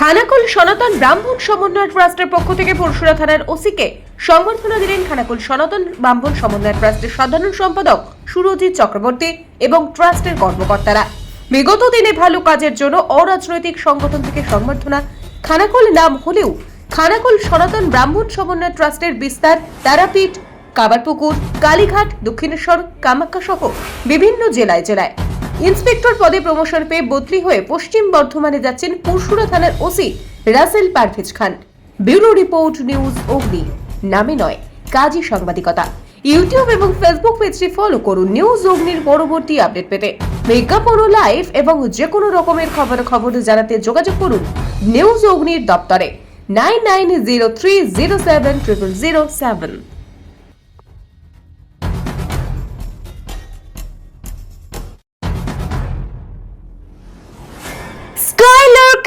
খানাকুল সনাতন ব্রাহ্মণ সমন্বয় ট্রাস্টের পক্ষ থেকে পরশুরা থানার ওসিকে সংবর্ধনা দিলেন খানাকুল সনাতন ব্রাহ্মণ সমন্বয় ট্রাস্টের সাধারণ সম্পাদক সুরজিৎ চক্রবর্তী এবং ট্রাস্টের কর্মকর্তারা। বিগত দিনে ভালো কাজের জন্য অরাজনৈতিক সংগঠন থেকে সংবর্ধনা, খানাকুল নাম হলেও খানাকুল সনাতন ব্রাহ্মণ সমন্বয় ট্রাস্টের বিস্তার, তারাপীঠ, কাবারপুকুর, কালীঘাট, দক্ষিণেশ্বর কামাখ্যা সহ বিভিন্ন জেলায় জেলায়। ইন্সপেক্টর পদে প্রমোশন পেয়ে বদলি হয়ে পশ্চিম বর্ধমানে যাচ্ছেন পরশুরা থানার OC Rasel Parvez Khan. Bureau report news Agni, নামে নয়, কাজী সাংবাদিকতা। ইউটিউব এবং ফেসবুক পেজটি ফলো করুন নিউজ অগ্নির পরবর্তী আপডেট পেতে। বিজ্ঞাপন ও লাইভ এবং যে কোনো রকমের খবর খবর জানাতে যোগাযোগ করুন নিউজ অগ্নির দপ্তরে। Nine nine zero three zero seven triple zero seven